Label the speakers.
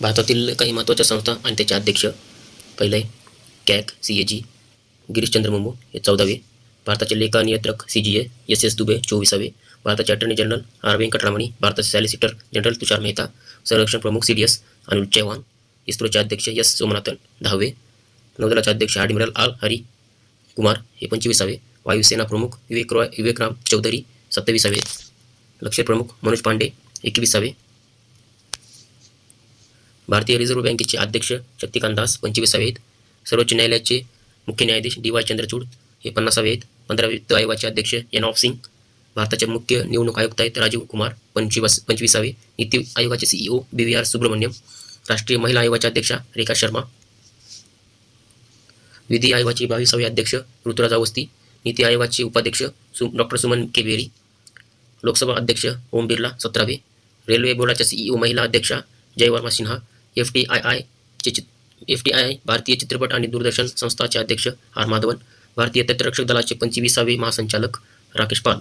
Speaker 1: भारतातील काही महत्त्वाच्या संस्था आणि त्याचे अध्यक्ष पहिलं आहे C A G Girish Chandra Murmu हे चौदावे. भारताचे लेखा नियंत्रक C G A S S Dubey चोवीसावे. भारताचे अटर्नी जनरल आर व्यंकटरामणी भारताचे सॉलिसिटर जनरल तुषार मेहता संरक्षण प्रमुख C D S Anil Chavan इस्रोचे अध्यक्ष एस सोमनाथन दहावे. नौदलाचे अध्यक्ष ॲडमिरल आल हरी कुमार हे पंचवीसावे. वायुसेना प्रमुख विवेक रॉय विवेकराम चौधरी सत्तावीसावे. लष्कर प्रमुख मनोज पांडे एकविसावे. भारतीय रिझर्व्ह बँकेचे अध्यक्ष शक्तिकांत दास पंचवीसावे आहेत. सर्वोच्च न्यायालयाचे मुख्य न्यायाधीश डी वाय चंद्रचूड हे पन्नासावे आहेत. पंधरा वित्त आयोगाचे अध्यक्ष एन ऑफ सिंग भारताचे मुख्य निवडणूक आयुक्त आहेत राजीव कुमार पंचवीस पंचवीसावे. नीती आयोगाचे CEO B V R Subrahmanyam राष्ट्रीय महिला आयोगाच्या अध्यक्षा रेखा शर्मा. विधी आयोगाचे बावीसावे अध्यक्ष ऋतुराज अवस्थी नीती आयोगाचे उपाध्यक्ष सु डॉक्टर सुमन केबेरी लोकसभा अध्यक्ष ओम बिर्ला सतरावे. रेल्वे बोर्डाच्या सीईओ महिला अध्यक्षा Jaya Varma Sinha F T I आयचे चित एफ टी आय भारतीय चित्रपट आणि दूरदर्शन संस्थाचे अध्यक्ष आर माधवन भारतीय तटरक्षक दलाचे पंचवीसावे महासंचालक राकेश पाल.